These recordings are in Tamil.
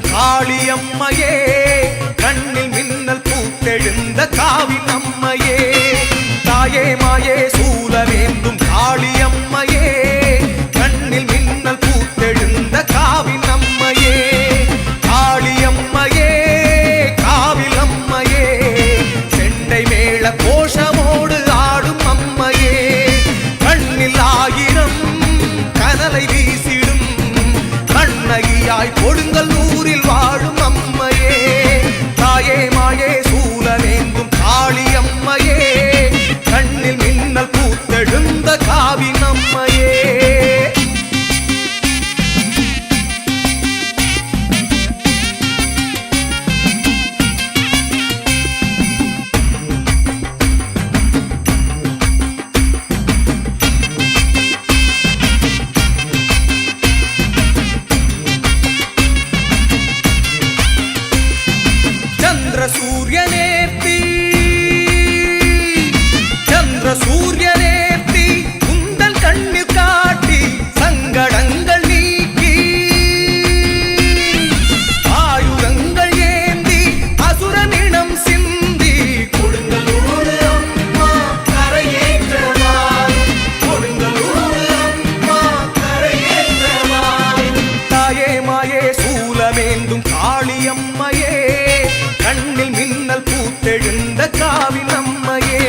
காளியம்மையே. தாயாய் கொடுங்கள் ஊரில் வாழும் அம்மையே. தாயே மாயே சூலமேந்தும் காளி அம்மையே. கண்ணில் மின்னல் பூத்தெழுந்த காவின் அம்மையே. சந்திர சூரிய நேர்த்தி சந்திர சூரிய நேர்த்தி உந்தன் கண்ணில் காட்டி சங்கடங்கள் நீக்கி. ஆயுதங்கள் ஏந்தி அசுரனிடம் சிந்தி. கொடுங்களோடு தாயே மாயே சூலமேந்தும் காளியம்மையே. கண்ணில் மின்னல் பூத்தெழுந்த காவி நம்மையே.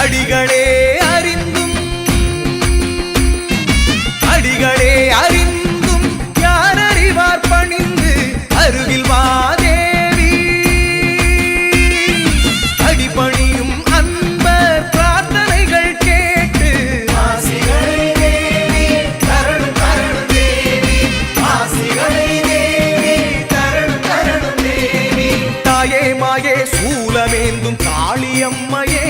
அடிகளே காளியம்மையே.